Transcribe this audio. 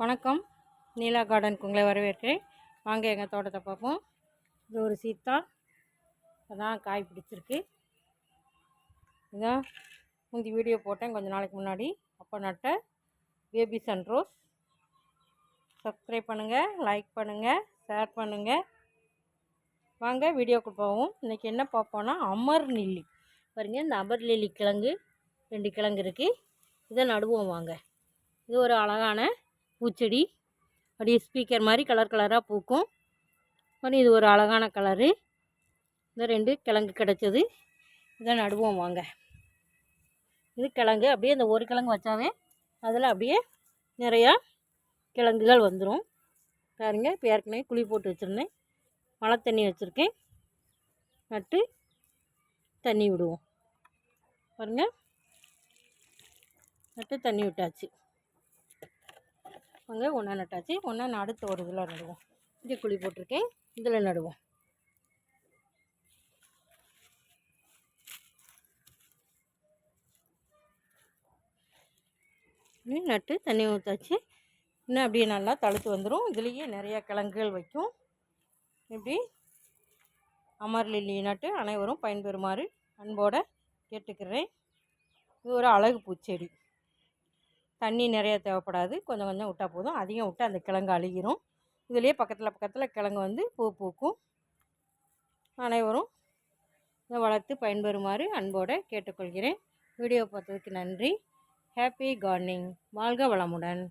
வணக்கம். நீலா கார்டனுக்கு உங்களை வரவேற்கிறேன். வாங்க எங்கள் தோட்டத்தை பார்ப்போம். இது ஒரு சீத்தா. அதான் காய் பிடிச்சிருக்கு. இதான் முந்தி வீடியோ போட்டேன் கொஞ்சம் நாளைக்கு முன்னாடி. அப்போ நட்ட பேபி சன்ரோஸ் சப்ஸ்கிரைப் பண்ணுங்கள் லைக் பண்ணுங்கள் ஷேர் பண்ணுங்கள் வாங்க வீடியோக்கு போவோம். இன்றைக்கி என்ன பார்ப்போன்னா அமர் நெல்லி பாருங்கள் இந்த அமர் நெல்லி கிழங்கு ரெண்டு கிழங்கு இருக்குது இதை நடுவோம் வாங்க. இது ஒரு அழகான பூச்செடி. அப்படியே ஸ்பீக்கர் மாதிரி கலர் கலராக பூக்கும். அப்புறம் இது ஒரு அழகான கலரு இந்த ரெண்டு கிழங்கு கிடச்சது. இதை நடுவோம் வாங்க. இது கிழங்கு. அப்படியே இந்த ஒரு கிழங்கு வச்சாவே அதில் அப்படியே நிறையா கிழங்குகள் வந்துடும் பாருங்க இப்போ ஏற்கனவே குழி போட்டு வச்சுருந்தேன். மழை தண்ணி வச்சுருக்கேன். நட்டு தண்ணி விடுவோம். பாருங்கள் நட்டு தண்ணி விட்டாச்சு. அங்கே ஒன்றா நட்டாச்சு. ஒன்றா அடுத்த ஒரு இதில் நடுவோம். இங்கே குழி போட்டிருக்கேன். இதில் நடுவோம். நட்டு தண்ணி ஊற்றாச்சு இன்னும் அப்படியே நல்லா தழுத்து வந்துடும் இதுலேயே நிறையா கிழங்குகள் வைக்கும். இப்படி அமர் லில்லி நட்டு அனைவரும் பயன்பெறுமாறு அன்போடு கேட்டுக்கிறேன். இது ஒரு அழகு பூச்செடி. தண்ணி நிறைய தேவைப்படாது. கொஞ்சம் கொஞ்சம் விட்டால் போதும். அதிகம் விட்டால் அந்த கிழங்கு அழுகிரும். இதுலேயே பக்கத்தில் பக்கத்தில் கிழங்கு வந்து பூ பூக்கும். அனைவரும் இதை வளர்த்து பயன்பெறுமாறு அன்போடு கேட்டுக்கொள்கிறேன். வீடியோ பார்த்ததுக்கு நன்றி. ஹாப்பி கார்டனிங் வாழ்க வளமுடன்.